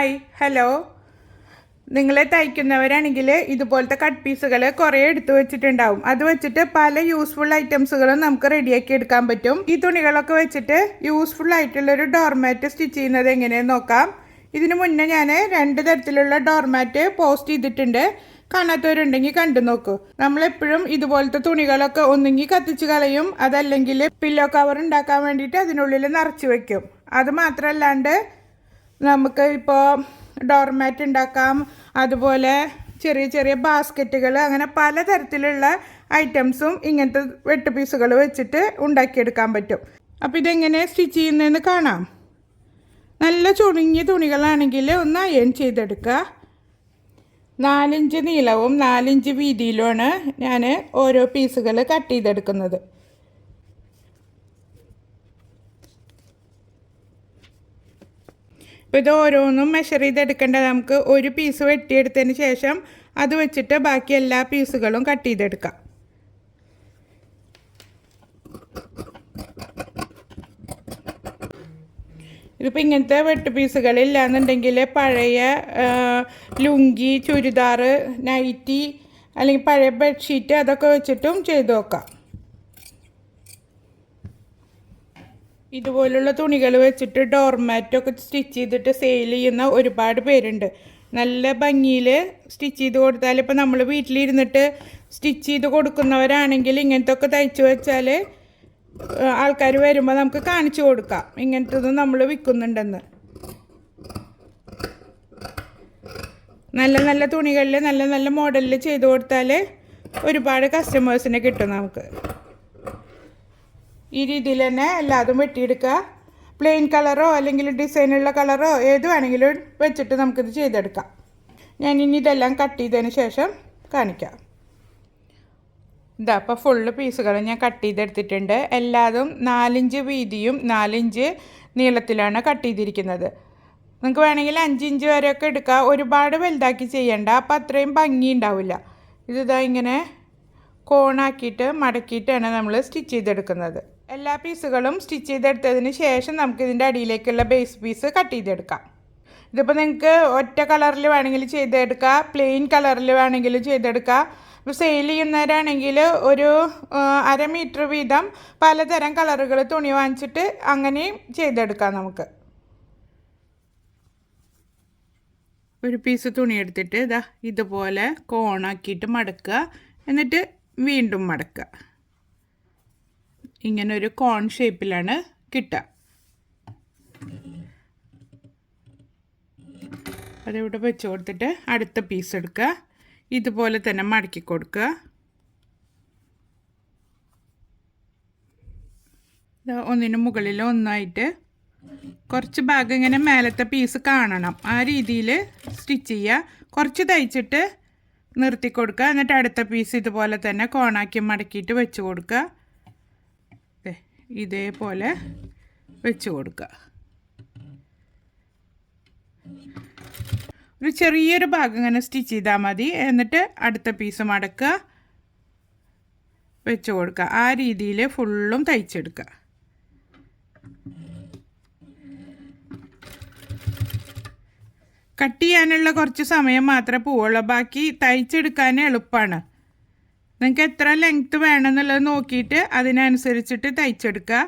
Hi hello. നിങ്ങൾ തയ്ക്കുന്നവരാണെങ്കിൽ ഇതുപോലത്തെ cut പീസുകൾ കുറേ എടുത്തു വെച്ചിട്ടുണ്ടാവും. അത് വെച്ചിട്ട് പല യൂസ്ഫുൾ ഐറ്റംസുകളും നമുക്ക് റെഡിയാക്കി എടുക്കാൻ പറ്റും. ഈ തുണികളൊക്കെ വെച്ചിട്ട് യൂസ്ഫുൾ ആയിട്ടുള്ളൊരു ഡോർമാറ്റ് സ്റ്റിച്ച് ചെയ്യുന്നത് എങ്ങനെയെന്ന് നോക്കാം. ഇതിനു മുന്നേ ഞാൻ രണ്ട് തരത്തിലുള്ള ഡോർമാറ്റ് പോസ്റ്റ് ചെയ്തിട്ടുണ്ട്. കാണാത്തവരുണ്ടെങ്കിൽ കണ്ടു നോക്കൂ. നമ്മളെപ്പോഴും ഇതുപോലത്തെ തുണികളൊക്കെ ഒന്നുകിൽ കത്തിച്ച് കളയും അതല്ലെങ്കിൽ പില്ലോ കവർ ഉണ്ടാക്കാൻ വേണ്ടിയിട്ട് അതിനുള്ളിൽ നിറച്ച് വെക്കും. അത് മാത്രമല്ലാണ്ട് നമുക്ക് ഇപ്പോൾ ഡോർമാറ്റ് ഉണ്ടാക്കാം അതുപോലെ ചെറിയ ചെറിയ ബാസ്ക്കറ്റുകൾ അങ്ങനെ പലതരത്തിലുള്ള ഐറ്റംസും ഇങ്ങനത്തെ വെട്ട് പീസുകൾ വെച്ചിട്ട് ഉണ്ടാക്കിയെടുക്കാൻ പറ്റും. അപ്പോൾ ഇതെങ്ങനെ സ്റ്റിച്ച് ചെയ്യുന്നതെന്ന് കാണാം. നല്ല ചുണുങ്ങിയ തുണികളാണെങ്കിൽ ഒന്ന് അയൺ ചെയ്തെടുക്കുക. നാലിഞ്ച് നീളവും നാലിഞ്ച് വീതിയിലുമാണ് ഞാൻ ഓരോ പീസുകൾ കട്ട് ചെയ്തെടുക്കുന്നത്. ഇപ്പോൾ ഇത് ഓരോന്നും മെഷർ ചെയ്തെടുക്കേണ്ടത് നമുക്ക് ഒരു പീസ് വെട്ടിയെടുത്തതിന് ശേഷം അത് വെച്ചിട്ട് ബാക്കി എല്ലാ പീസുകളും കട്ട് ചെയ്തെടുക്കാം. ഇതിപ്പോൾ ഇങ്ങനത്തെ വെട്ട് പീസുകളില്ല എന്നുണ്ടെങ്കിൽ പഴയ ലുങ്കി ചുരിദാർ നൈറ്റി അല്ലെങ്കിൽ പഴയ ബെഡ്ഷീറ്റ് അതൊക്കെ വെച്ചിട്ടും ചെയ്തു നോക്കാം. ഇതുപോലുള്ള തുണികൾ വെച്ചിട്ട് ഡോർമാറ്റൊക്കെ സ്റ്റിച്ച് ചെയ്തിട്ട് സെയിൽ ചെയ്യുന്ന ഒരുപാട് പേരുണ്ട്. നല്ല ഭംഗിയിൽ സ്റ്റിച്ച് ചെയ്ത് കൊടുത്താൽ ഇപ്പോൾ നമ്മൾ വീട്ടിലിരുന്നിട്ട് സ്റ്റിച്ച് ചെയ്ത് കൊടുക്കുന്നവരാണെങ്കിൽ ഇങ്ങനത്തെ ഒക്കെ തയ്ച്ചു വെച്ചാൽ ആൾക്കാർ വരുമ്പോൾ നമുക്ക് കാണിച്ചു കൊടുക്കാം. ഇങ്ങനത്തതും നമ്മൾ വിൽക്കുന്നുണ്ടെന്ന്. നല്ല നല്ല തുണികളിൽ നല്ല നല്ല മോഡലിൽ ചെയ്ത് കൊടുത്താൽ ഒരുപാട് കസ്റ്റമേഴ്സിനെ കിട്ടും നമുക്ക്. ഈ രീതിയിൽ തന്നെ എല്ലാതും വെട്ടിയെടുക്കുക. പ്ലെയിൻ കളറോ അല്ലെങ്കിൽ ഡിസൈനുള്ള കളറോ ഏത് വേണമെങ്കിലും വെച്ചിട്ട് നമുക്കിത് ചെയ്തെടുക്കാം. ഞാൻ ഇനി ഇതെല്ലാം കട്ട് ചെയ്തതിന് ശേഷം കാണിക്കാം. ഇതാ അപ്പോൾ ഫുള്ള് പീസുകൾ ഞാൻ കട്ട് ചെയ്തെടുത്തിട്ടുണ്ട്. എല്ലാതും നാലിഞ്ച് വീതിയും നാലിഞ്ച് നീളത്തിലാണ് കട്ട് ചെയ്തിരിക്കുന്നത്. നിങ്ങൾക്ക് വേണമെങ്കിൽ അഞ്ചിഞ്ച് വരെയൊക്കെ എടുക്കാം. ഒരുപാട് വലുതാക്കി ചെയ്യണ്ട. അപ്പോൾ അത്രയും ഭംഗി ഉണ്ടാവില്ല. ഇതിതാ ഇങ്ങനെ കോണാക്കിയിട്ട് മടക്കിയിട്ടാണ് നമ്മൾ സ്റ്റിച്ച് ചെയ്തെടുക്കുന്നത്. എല്ലാ പീസുകളും സ്റ്റിച്ച് ചെയ്തെടുത്തതിന് ശേഷം നമുക്ക് ഇതിന്റെ അടിയിലേക്കുള്ള ബേസ് പീസ് കട്ട് ചെയ്തെടുക്കാം. ഇതിപ്പോൾ നിങ്ങൾക്ക് ഒറ്റ കളറിൽ വേണമെങ്കിൽ ചെയ്തെടുക്കാം പ്ലെയിൻ കളറിൽ വേണമെങ്കിൽ ചെയ്തെടുക്കുക ഇപ്പോൾ സെയിൽ ചെയ്യുന്നവരാണെങ്കിൽ ഒരു അര മീറ്റർ വീതം പലതരം കളറുകൾ തുണി വാങ്ങിച്ചിട്ട് അങ്ങനെയും ചെയ്തെടുക്കാം നമുക്ക്. ഒരു പീസ് തുണി എടുത്തിട്ട് ഇതാ ഇതുപോലെ കോണാക്കിയിട്ട് മടക്കുക. എന്നിട്ട് വീണ്ടും മടക്കുക. ഇങ്ങനെ ഒരു കോൺ ഷേപ്പിലാണ് കിട്ടുക. അതിവിടെ വെച്ച് കൊടുത്തിട്ട് അടുത്ത പീസ് എടുക്കുക. ഇതുപോലെ തന്നെ മടക്കി കൊടുക്കുക. ഒന്നിന് മുകളിൽ ഒന്നായിട്ട് കുറച്ച് ഭാഗം ഇങ്ങനെ മേലത്തെ പീസ് കാണണം. ആ രീതിയിൽ സ്റ്റിച്ച് ചെയ്യുക. കുറച്ച് തയ്ച്ചിട്ട് നിർത്തി കൊടുക്കുക. എന്നിട്ട് അടുത്ത പീസ് ഇതുപോലെ തന്നെ കോണാക്കി മടക്കിയിട്ട് വെച്ച് കൊടുക്കുക. ഇതേപോലെ വെച്ച് കൊടുക്കുക. ഒരു ചെറിയൊരു ഭാഗം ഇങ്ങനെ സ്റ്റിച്ച് ചെയ്താൽ മതി. എന്നിട്ട് അടുത്ത പീസ് മടക്കുക വെച്ച് കൊടുക്കുക. ആ രീതിയിൽ ഫുള്ളും തയ്ച്ചെടുക്കുക. കട്ട് ചെയ്യാനുള്ള കുറച്ച് സമയം മാത്രമേ പോവുള്ളൂ. ബാക്കി തയ്ച്ചെടുക്കാൻ എളുപ്പമാണ്. നിങ്ങൾക്ക് എത്ര ലെങ്ത്ത് വേണമെന്നുള്ളത് നോക്കിയിട്ട് അതിനനുസരിച്ചിട്ട് തയ്ച്ചെടുക്കുക.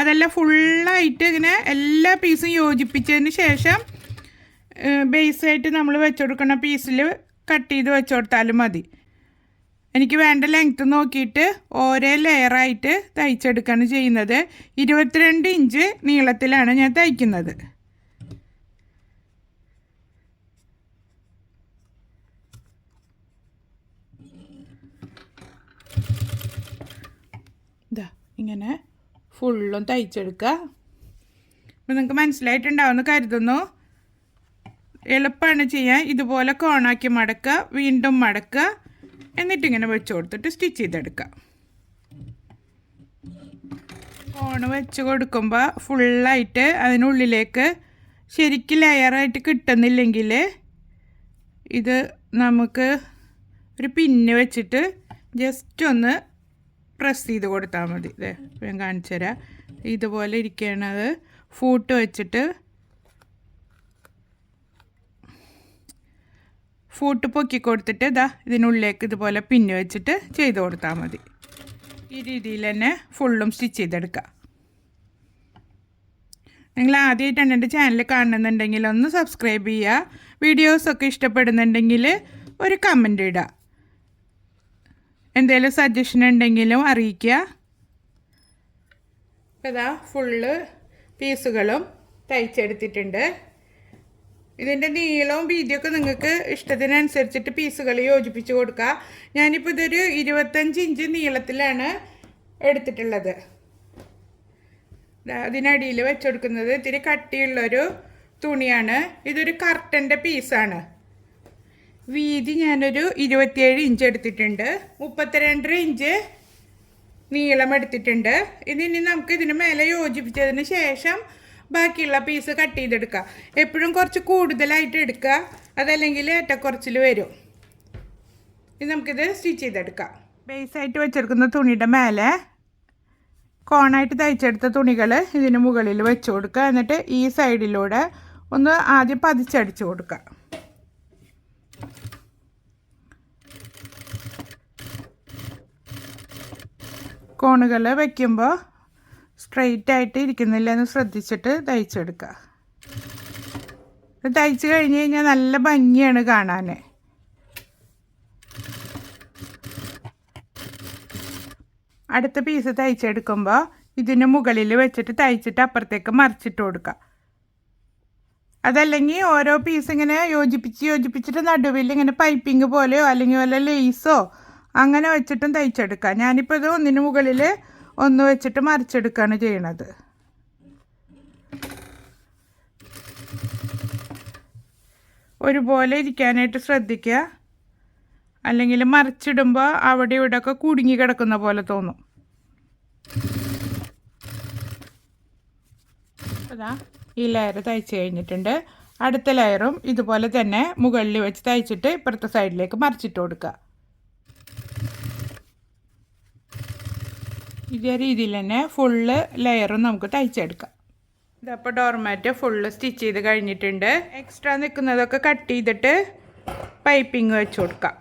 അതല്ല ഫുള്ളായിട്ട് ഇങ്ങനെ എല്ലാ പീസും യോജിപ്പിച്ചതിന് ശേഷം ബേസായിട്ട് നമ്മൾ വെച്ചുകൊടുക്കുന്ന പീസിൽ കട്ട് ചെയ്ത് വെച്ച് കൊടുത്താലും മതി. എനിക്ക് വേണ്ട ലെങ്ത്ത് നോക്കിയിട്ട് ഓരോ ലെയറായിട്ട് തയ്ച്ചെടുക്കുകയാണ് ചെയ്യുന്നത്. ഇരുപത്തിരണ്ട് ഇഞ്ച് നീളത്തിലാണ് ഞാൻ തയ്ക്കുന്നത് ഇതാ ഇങ്ങനെ ഫുള്ളും തയ്ച്ചെടുക്കുക അപ്പം നിങ്ങൾക്ക് മനസ്സിലായിട്ടുണ്ടാവുമെന്ന് കരുതുന്നു. എളുപ്പമാണ് ചെയ്യാൻ. ഇതുപോലെ കോണാക്കി മടക്കുക വീണ്ടും മടക്കുക എന്നിട്ടിങ്ങനെ വെച്ച് കൊടുത്തിട്ട് സ്റ്റിച്ച് ചെയ്തെടുക്കുക കോണ് വെച്ച് കൊടുക്കുമ്പോൾ ഫുള്ളായിട്ട് അതിനുള്ളിലേക്ക് ശരിക്കും ലെയറായിട്ട് കിട്ടുന്നില്ലെങ്കിൽ ഇത് നമുക്ക് ഒരു പിന്ന് വെച്ചിട്ട് ജസ്റ്റ് ഒന്ന് പ്രസ് ചെയ്ത് കൊടുത്താൽ മതി. ഇതേ ഞാൻ കാണിച്ചു തരാം. ഇതുപോലെ ഇരിക്കണത് ഫൂട്ട് വെച്ചിട്ട് ഫൂട്ട് പൊക്കി കൊടുത്തിട്ട് ഇതാ ഇതിനുള്ളിലേക്ക് ഇതുപോലെ പിന്ന് വെച്ചിട്ട് ചെയ്ത് കൊടുത്താൽ മതി. ഈ രീതിയിൽ തന്നെ ഫുള്ളും സ്റ്റിച്ച് ചെയ്തെടുക്കുക നിങ്ങൾ ആദ്യമായിട്ടാണ് എന്റെ ചാനൽ കാണുന്നുണ്ടെങ്കിൽ ഒന്ന് സബ്സ്ക്രൈബ് ചെയ്യുക. വീഡിയോസൊക്കെ ഇഷ്ടപ്പെടുന്നുണ്ടെങ്കിൽ ഒരു കമന്റ് ഇടുക. എന്തെങ്കിലും സജഷൻ ഉണ്ടെങ്കിലും അറിയിക്കുക. ഇതാ ഫുള്ള് പീസുകളും തയ്ച്ചെടുത്തിട്ടുണ്ട്. ഇതിന്റെ നീളവും വീതിയൊക്കെ നിങ്ങൾക്ക് ഇഷ്ടത്തിനനുസരിച്ചിട്ട് പീസുകൾ യോജിപ്പിച്ച് കൊടുക്കുക. ഞാനിപ്പോൾ ഇതൊരു ഇരുപത്തഞ്ച് ഇഞ്ച് നീളത്തിലാണ് എടുത്തിട്ടുള്ളത്. അതിനടിയിൽ വെച്ചെടുക്കുന്നത് ഇത്തിരി കട്ടിയുള്ളൊരു തുണിയാണ്. ഇതൊരു കർട്ടന്റെ പീസാണ് വീതി ഞാനൊരു ഇരുപത്തിയേഴ് ഇഞ്ച് എടുത്തിട്ടുണ്ട്. മുപ്പത്തിരണ്ടര ഇഞ്ച് നീളം എടുത്തിട്ടുണ്ട്. ഇനി നമുക്ക് ഇതിന് മേലെ യോജിപ്പിച്ചതിന് ശേഷം ബാക്കിയുള്ള പീസ് കട്ട് ചെയ്തെടുക്കുക എപ്പോഴും കുറച്ച് കൂടുതലായിട്ട് എടുക്കുക അതല്ലെങ്കിൽ ഏറ്റക്കുറച്ചിൽ വരും. ഇനി നമുക്കിത് സ്റ്റിച്ച് ചെയ്തെടുക്കാം. ബേസായിട്ട് വെച്ചെടുക്കുന്ന തുണിയുടെ മേലെ കോണായിട്ട് തയ്ച്ചെടുത്ത തുണികൾ ഇതിന് മുകളിൽ വെച്ച് കൊടുക്കുക എന്നിട്ട് ഈ സൈഡിലൂടെ ഒന്ന് ആദ്യം പതിച്ചടിച്ച് കൊടുക്കുക കോണുകൾ വയ്ക്കുമ്പോൾ സ്ട്രെയിറ്റ് ആയിട്ട് ഇരിക്കുന്നില്ല എന്ന് ശ്രദ്ധിച്ചിട്ട് തയ്ച്ചെടുക്കുക ഇത് തയ്ച്ച് കഴിഞ്ഞ് കഴിഞ്ഞാൽ നല്ല ഭംഗിയാണ് കാണാൻ അടുത്ത പീസ് തയ്ച്ചെടുക്കുമ്പോൾ ഇതിന് മുകളിൽ വെച്ചിട്ട് തയ്ച്ചിട്ട് അപ്പുറത്തേക്ക് മറിച്ചിട്ട് കൊടുക്കുക അതല്ലെങ്കിൽ ഓരോ പീസ് ഇങ്ങനെ യോജിപ്പിച്ച് യോജിപ്പിച്ചിട്ട് നടുവിൽ ഇങ്ങനെ പൈപ്പിംഗ് പോലെയോ അല്ലെങ്കിൽ വല്ല ലേസോ അങ്ങനെ വെച്ചിട്ടും തയ്ച്ചെടുക്കാം. ഞാനിപ്പോൾ ഇത് ഒന്നിന് മുകളിൽ ഒന്ന് വെച്ചിട്ട് മറിച്ചെടുക്കുകയാണ് ചെയ്യണത്. ഒരുപോലെ ഇരിക്കാനായിട്ട് ശ്രദ്ധിക്കുക. അല്ലെങ്കിൽ മറിച്ചിടുമ്പോൾ അവിടെ ഇവിടെ ഒക്കെ കുടുങ്ങി കിടക്കുന്ന പോലെ തോന്നും. അതാ ഈ ലെയർ തയ്ച്ച് കഴിഞ്ഞിട്ടുണ്ട്. അടുത്ത ലെയറും ഇതുപോലെ തന്നെ മുകളിൽ വെച്ച് തയ്ച്ചിട്ട് ഇപ്പുറത്തെ സൈഡിലേക്ക് മറിച്ചിട്ട് കൊടുക്കുക. ഇതേ രീതിയിൽ തന്നെ ഫുള്ള് ലെയറും നമുക്ക് തയ്ച്ചെടുക്കാം. ഇതപ്പോൾ ഡോർമാറ്റ് ഫുള്ള് സ്റ്റിച്ച് ചെയ്ത് കഴിഞ്ഞിട്ടുണ്ട്. എക്സ്ട്രാ നിൽക്കുന്നതൊക്കെ കട്ട് ചെയ്തിട്ട് പൈപ്പിംഗ് വെച്ച് കൊടുക്കാം.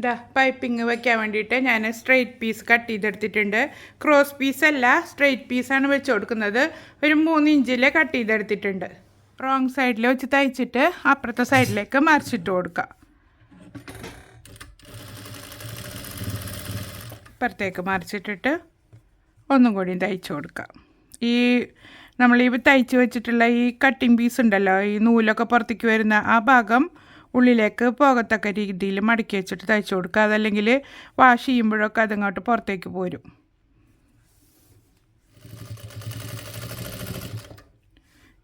ഇതാ പൈപ്പിംഗ് വയ്ക്കാൻ വേണ്ടിയിട്ട് ഞാൻ സ്ട്രെയിറ്റ് പീസ് കട്ട് ചെയ്തെടുത്തിട്ടുണ്ട്. ക്രോസ് പീസ് അല്ല സ്ട്രെയിറ്റ് പീസാണ് വെച്ച് കൊടുക്കുന്നത്. ഒരു മൂന്ന് ഇഞ്ചിൽ കട്ട് ചെയ്തെടുത്തിട്ടുണ്ട്. റോങ് സൈഡിൽ വെച്ച് തയ്ച്ചിട്ട് അപ്പുറത്തെ സൈഡിലേക്ക് മറിച്ചിട്ട് കൊടുക്കുക ഇപ്പുറത്തേക്ക് മറിച്ചിട്ടിട്ട് ഒന്നും കൂടി തയ്ച്ചു കൊടുക്കാം. ഈ നമ്മൾ ഈ തയ്ച്ച് വെച്ചിട്ടുള്ള ഈ കട്ടിങ് പീസ് ഉണ്ടല്ലോ ഈ നൂലൊക്കെ പുറത്തേക്ക് വരുന്ന ആ ഭാഗം ഉള്ളിലേക്ക് പോകത്തക്ക രീതിയിൽ മടക്കി വെച്ചിട്ട് തയ്ച്ചു കൊടുക്കുക. അതല്ലെങ്കിൽ വാഷ് ചെയ്യുമ്പോഴൊക്കെ അതങ്ങോട്ട് പുറത്തേക്ക് പോരും.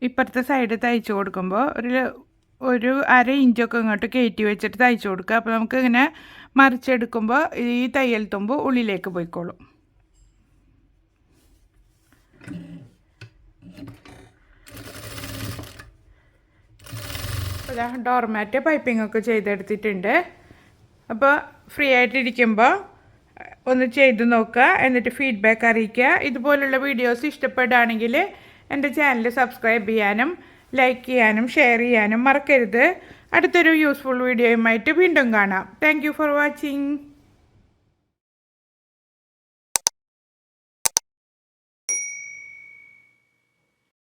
ഇപ്പുറത്തെ സൈഡ് തയ്ച്ചു കൊടുക്കുമ്പോൾ ഒരു ഒരു അര ഇഞ്ചൊക്കെ ഇങ്ങോട്ട് കയറ്റി വെച്ചിട്ട് തയ്ച്ചു കൊടുക്കുക. അപ്പോൾ നമുക്ക് ഇങ്ങനെ മറിച്ചെടുക്കുമ്പോൾ ഈ തയ്യൽ തുമ്പ് ഉള്ളിലേക്ക് പോയിക്കോളും. ഡോർമാറ്റ് പൈപ്പിംഗ് ഒക്കെ ചെയ്തെടുത്തിട്ടുണ്ട്. അപ്പോൾ ഫ്രീ ആയിട്ടിരിക്കുമ്പോൾ ഒന്ന് ചെയ്ത് നോക്കുക എന്നിട്ട് ഫീഡ്ബാക്ക് അറിയിക്കുക. ഇതുപോലുള്ള വീഡിയോസ് ഇഷ്ടപ്പെടുകയാണെങ്കിൽ എന്റെ ചാനൽ സബ്സ്ക്രൈബ് ചെയ്യാനും ലൈക്ക് ചെയ്യാനും ഷെയർ ചെയ്യാനും മറക്കരുത്. അടുത്തൊരു യൂസ്ഫുൾ വീഡിയോയുമായിട്ട് വീണ്ടും കാണാം. Thank for watching